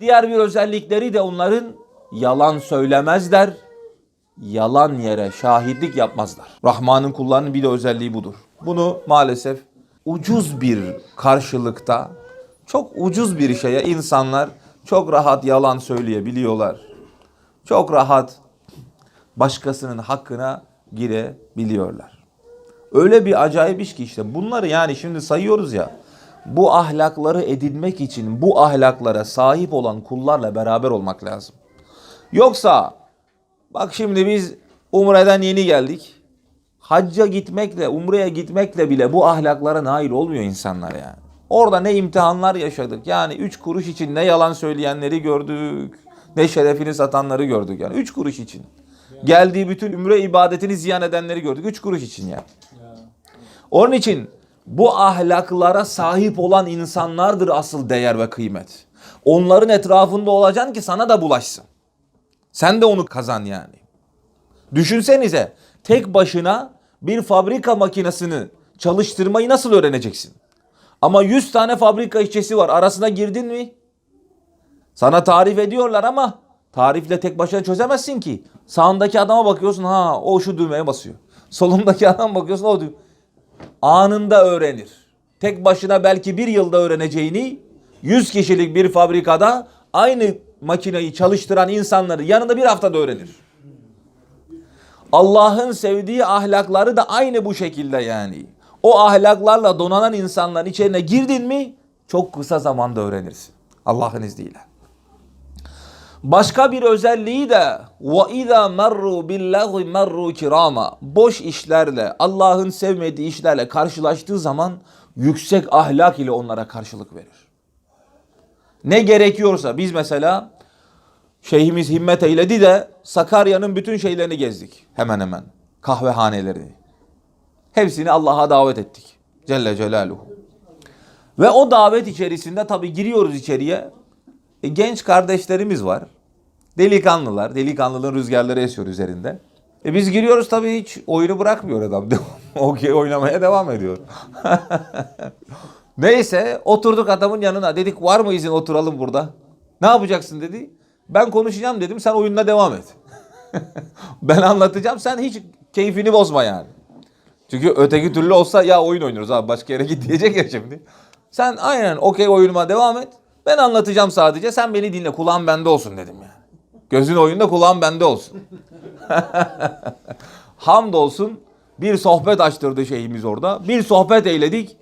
Diğer bir özellikleri de onların yalan söylemezler, yalan yere şahitlik yapmazlar. Rahman'ın kullarının bir de özelliği budur. Bunu maalesef ucuz bir karşılıkta, çok ucuz bir şeye insanlar çok rahat yalan söyleyebiliyorlar. Çok rahat başkasının hakkına girebiliyorlar. Öyle bir acayip iş ki işte bunları yani şimdi sayıyoruz ya. Bu ahlakları edinmek için bu ahlaklara sahip olan kullarla beraber olmak lazım. Yoksa bak şimdi biz Umre'den yeni geldik. Hacca gitmekle, Umre'ye gitmekle bile bu ahlaklara nail olmuyor insanlar yani. Orada ne imtihanlar yaşadık. Yani üç kuruş için ne yalan söyleyenleri gördük. Ne şerefini satanları gördük yani. Üç kuruş için. Geldiği bütün ümre ibadetini ziyan edenleri gördük. Üç kuruş için yani. Onun için bu ahlaklara sahip olan insanlardır asıl değer ve kıymet. Onların etrafında olacaksın ki sana da bulaşsın. Sen de onu kazan yani. Düşünsenize tek başına bir fabrika makinesini çalıştırmayı nasıl öğreneceksin? Ama 100 tane fabrika işçisi var. Arasına girdin mi? Sana tarif ediyorlar ama tarifle tek başına çözemezsin ki. Sağındaki adama bakıyorsun ha o şu düğmeye basıyor. Solundaki adama bakıyorsun o düğme. Anında öğrenir. Tek başına belki bir yılda öğreneceğini 100 kişilik bir fabrikada aynı makineyi çalıştıran insanları yanında bir haftada öğrenir. Allah'ın sevdiği ahlakları da aynı bu şekilde yani. O ahlaklarla donanan insanların içine girdin mi çok kısa zamanda öğrenirsin. Allah'ın izniyle. Başka bir özelliği de ve izâ merru billahi merru kirama. Boş işlerle, Allah'ın sevmediği işlerle karşılaştığı zaman yüksek ahlak ile onlara karşılık verir. Ne gerekiyorsa biz mesela şeyhimiz himmet eyledi de Sakarya'nın bütün şeylerini gezdik. Hemen hemen. Kahvehanelerini. Hepsini Allah'a davet ettik. Celle Celaluhu. Ve o davet içerisinde tabii giriyoruz içeriye. E, genç kardeşlerimiz var. Delikanlılar. Delikanlılığın rüzgarları esiyor üzerinde. E biz giriyoruz tabii hiç oyunu bırakmıyor adam. Okey oynamaya devam ediyor. Neyse oturduk adamın yanına. Dedik var mı izin oturalım burada? Ne yapacaksın dedi. Ben konuşacağım dedim sen oyununa devam et. ben anlatacağım sen hiç keyfini bozma yani. Çünkü öteki türlü olsa ya oyun oynuyoruz abi başka yere git diyecek ya şimdi. Sen aynen okey oyunuma devam et. Ben anlatacağım sadece sen beni dinle kulağın bende olsun dedim yani. Gözün oyunda kulağın bende olsun. Hamdolsun bir sohbet açtırdı şeyimiz orada. Bir sohbet eyledik.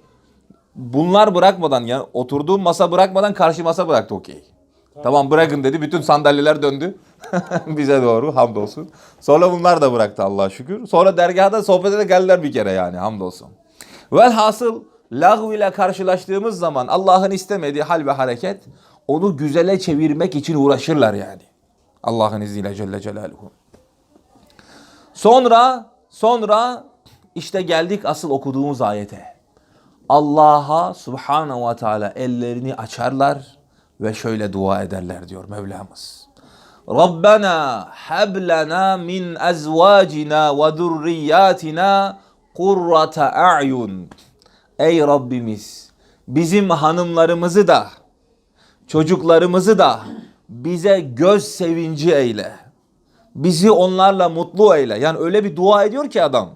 Bunlar bırakmadan yani oturduğum masa bırakmadan karşı masa bıraktı okey. Tamam bırakın dedi. Bütün sandalyeler döndü. Bize doğru hamdolsun. Sonra bunlar da bıraktı Allah'a şükür. Sonra dergahda sohbete de geldiler bir kere yani hamdolsun. Velhasıl lağv ile karşılaştığımız zaman Allah'ın istemediği hal ve hareket onu güzele çevirmek için uğraşırlar yani. Allah'ın izniyle Celle Celaluhu. Sonra sonra işte geldik asıl okuduğumuz ayete. Allah'a subhanahu ve teala ellerini açarlar ve şöyle dua ederler diyor Mevlamız. Rabbena heb lena min ezvacina ve zurriyatina kurrata a'yun. Ey Rabbimiz bizim hanımlarımızı da çocuklarımızı da bize göz sevinci eyle. Bizi onlarla mutlu eyle. Yani öyle bir dua ediyor ki adam.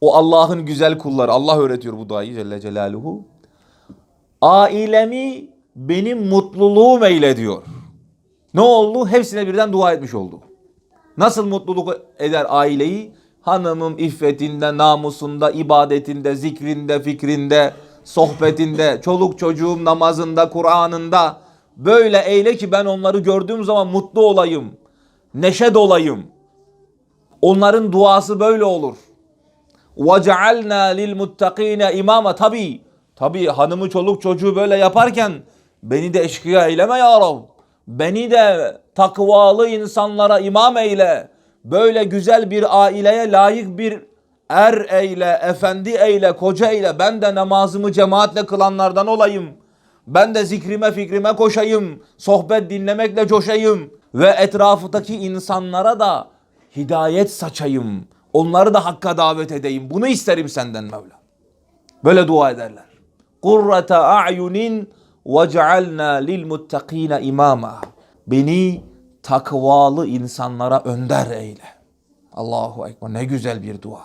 O Allah'ın güzel kulları. Allah öğretiyor bu duayı Celle Celaluhu. Ailemi benim mutluluğum eyle diyor. Ne oldu? Hepsine birden dua etmiş oldu. Nasıl mutluluk eder aileyi? Hanımım iffetinde, namusunda, ibadetinde, zikrinde, fikrinde, sohbetinde, çoluk çocuğum namazında, Kur'an'ında. Böyle eyle ki ben onları gördüğüm zaman mutlu olayım. Neşe dolayım. Onların duası böyle olur. وَجَعَلْنَا لِلْمُتَّقِينَ imama Tabi, tabi hanımı çoluk çocuğu böyle yaparken beni de eşkıya eyleme ya Rab. Beni de takvalı insanlara imam eyle. Böyle güzel bir aileye layık bir er eyle, efendi eyle, koca eyle. Ben de namazımı cemaatle kılanlardan olayım. Ben de zikrime fikrime koşayım. Sohbet dinlemekle coşayım. Ve etrafındaki insanlara da hidayet saçayım. Onları da hakka davet edeyim. Bunu isterim senden Mevla. Böyle dua ederler. Kurrata a'yunin ve cealna lil muttakine imama. Beni takvalı insanlara önder eyle. Allahu Ekber. Ne güzel bir dua.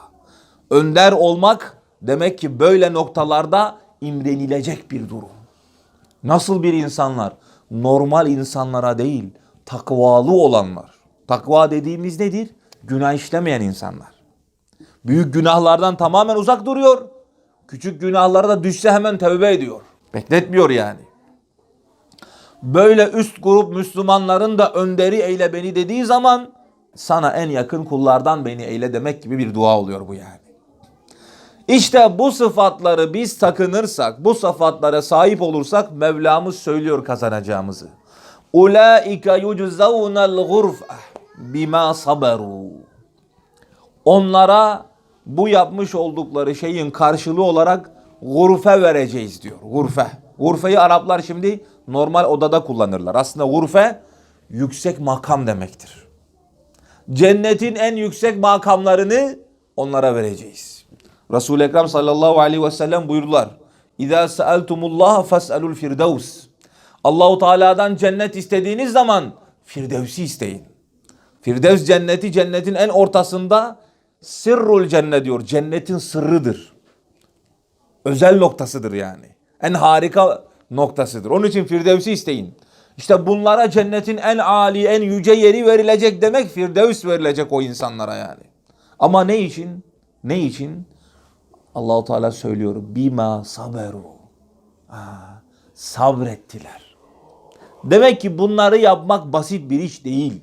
Önder olmak demek ki böyle noktalarda imrenilecek bir durum. Nasıl bir insanlar? Normal insanlara değil, takvalı olanlar. Takva dediğimiz nedir? Günah işlemeyen insanlar. Büyük günahlardan tamamen uzak duruyor. Küçük günahlara da düşse hemen tövbe ediyor. Bekletmiyor yani. Böyle üst grup Müslümanların da önderi eyle beni dediği zaman sana en yakın kullardan beni eyle demek gibi bir dua oluyor bu yani. İşte bu sıfatları biz takınırsak, bu sıfatlara sahip olursak Mevlamız söylüyor kazanacağımızı. Ulaika yuczavnal gurfa bima saberu. Onlara bu yapmış oldukları şeyin karşılığı olarak gurfe vereceğiz diyor. Gurfe. Gurfeyi Araplar şimdi normal odada kullanırlar. Aslında gurfe yüksek makam demektir. Cennetin en yüksek makamlarını onlara vereceğiz. Resul-i Ekrem sallallahu aleyhi ve sellem buyurdular. İza sa'altumullaha fas'alul firdevs. Allahu Teala'dan cennet istediğiniz zaman Firdevs'i isteyin. Firdevs cenneti cennetin en ortasında sırrul cennet diyor. Cennetin sırrıdır. Özel noktasıdır yani. En harika noktasıdır. Onun için Firdevs'i isteyin. İşte bunlara cennetin en âli, en yüce yeri verilecek demek Firdevs verilecek o insanlara yani. Ama ne için? Ne için? Allahu Teala söylüyor. Bima saberu. Ha, sabrettiler. Demek ki bunları yapmak basit bir iş değil.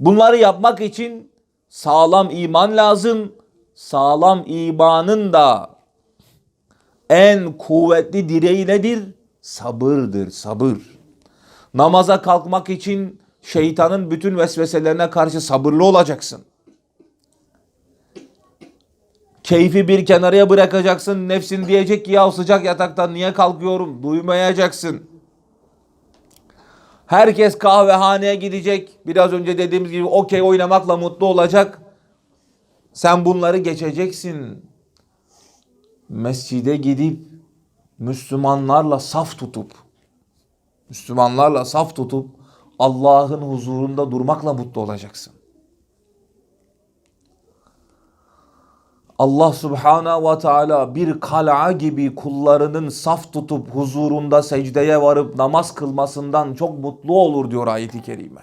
Bunları yapmak için sağlam iman lazım. Sağlam imanın da en kuvvetli direği nedir? Sabırdır, sabır. Namaza kalkmak için şeytanın bütün vesveselerine karşı sabırlı olacaksın. Keyfi bir kenarıya bırakacaksın. Nefsin diyecek ki ya sıcak yataktan niye kalkıyorum? Duymayacaksın. Herkes kahvehaneye gidecek. Biraz önce dediğimiz gibi okey oynamakla mutlu olacak. Sen bunları geçeceksin. Mescide gidip Müslümanlarla saf tutup Müslümanlarla saf tutup Allah'ın huzurunda durmakla mutlu olacaksın. Allah subhanahu ve teala bir kal'a gibi kullarının saf tutup huzurunda secdeye varıp namaz kılmasından çok mutlu olur diyor ayeti kerime.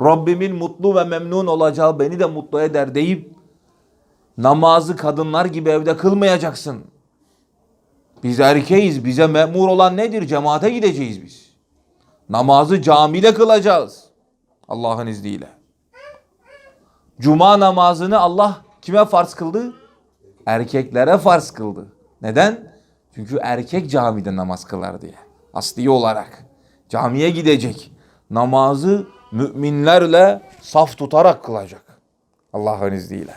Rabbimin mutlu ve memnun olacağı beni de mutlu eder deyip namazı kadınlar gibi evde kılmayacaksın. Biz erkeğiz. Bize memur olan nedir? Cemaate gideceğiz biz. Namazı camide kılacağız. Allah'ın izniyle. Cuma namazını Allah kime farz kıldı? Erkeklere farz kıldı. Neden? Çünkü erkek camide namaz kılar diye. Asli olarak. Camiye gidecek. Namazı müminlerle saf tutarak kılacak. Allah'ın izniyle.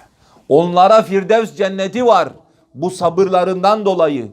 Onlara Firdevs cenneti var. Bu sabırlarından dolayı